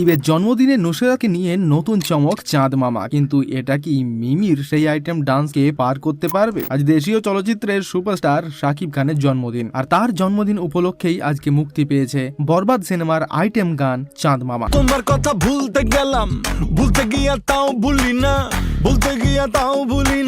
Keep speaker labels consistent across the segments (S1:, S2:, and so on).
S1: সাকিবের জন্মদিনে নুসরাতকে নিয়ে নতুন চমক চাঁদ মামা। কিন্তু এটা কি মিমির সেই আইটেম ডান্সকে পার করতে পারবে? আজ দেশীয় চলচ্চিত্রের সুপারস্টার সাকিব খানের জন্মদিন। আর তার জন্মদিন উপলক্ষেই আজকে মুক্তি পেয়েছে বরবাদ সিনেমার আইটেম গান চাঁদ মামা।
S2: তোমার কথা ভুলতে গেলাম, ভুলতে গিয়া তাও ভুলি না, ভুলতে গিয়া তাও ভুলি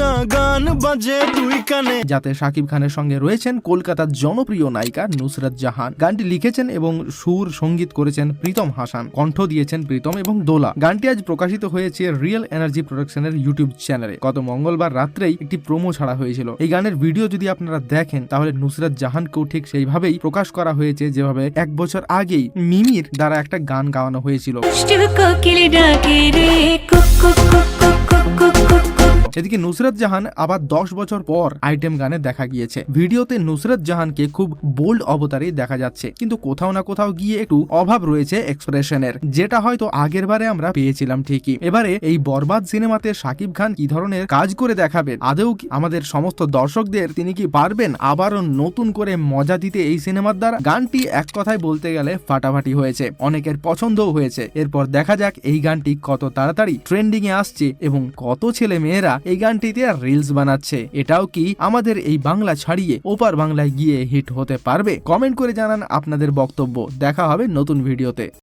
S2: গান বাজে দুই কানে।
S1: যাতে সাকিব খানের সঙ্গে রয়েছেন কলকাতার জনপ্রিয় নায়িকা নুসরাত জাহান। গানটি লিখেছেন এবং সুর সংগীত করেছেন প্রীতম হাসান। কণ্ঠ দিয়েছেন প্রীতম এবং দোলা। গানটি আজ প্রকাশিত হয়েছে রিয়েল এনার্জি প্রোডাকশনের ইউটিউব চ্যানেলে। গত মঙ্গলবার রাত্রেই একটি প্রোমো ছাড়া হয়েছিল। এই গানের ভিডিও যদি আপনারা দেখেন তাহলে নুসরাত জাহানকেও ঠিক সেইভাবেই প্রকাশ করা হয়েছে যেভাবে এক বছর আগেই মিমির দ্বারা একটা গান গাওয়ানো হয়েছিল। এদিকে নুসরত জাহান আবার দশ বছর পর আইটেম গানে দেখা গিয়েছে। ভিডিওতে নুসরত জাহানকে খুব বোল্ড অবতারে দেখা যাচ্ছে। কিন্তু কোথাও না কোথাও গিয়ে একটু অভাব রয়েছে এক্সপ্রেশনের যেটা হয়তো আগের বারে আমরা পেয়েছিলাম ঠিকই। এবারে এই বরবাদ সিনেমাতে সাকিব খান কি ধরনের কাজ করে দেখাবেন? আদৌ কি আমাদের সমস্ত দর্শকদের তিনি কি পারবেন আবারও নতুন করে মজা দিতে এই সিনেমার দ্বারা? গানটি এক কথায় বলতে গেলে ফাটাফাটি হয়েছে। অনেকের পছন্দও হয়েছে। এরপর দেখা যাক এই গানটি কত তাড়াতাড়ি ট্রেন্ডিং এ আসছে এবং কত ছেলে মেয়েরা এই গানটিতে রিলস বানাচ্ছে। এটাও কি আমাদের এই বাংলা ছাড়িয়ে ওপার বাংলায় গিয়ে হিট হতে পারবে? কমেন্ট করে জানান আপনাদের বক্তব্য। দেখা হবে নতুন ভিডিওতে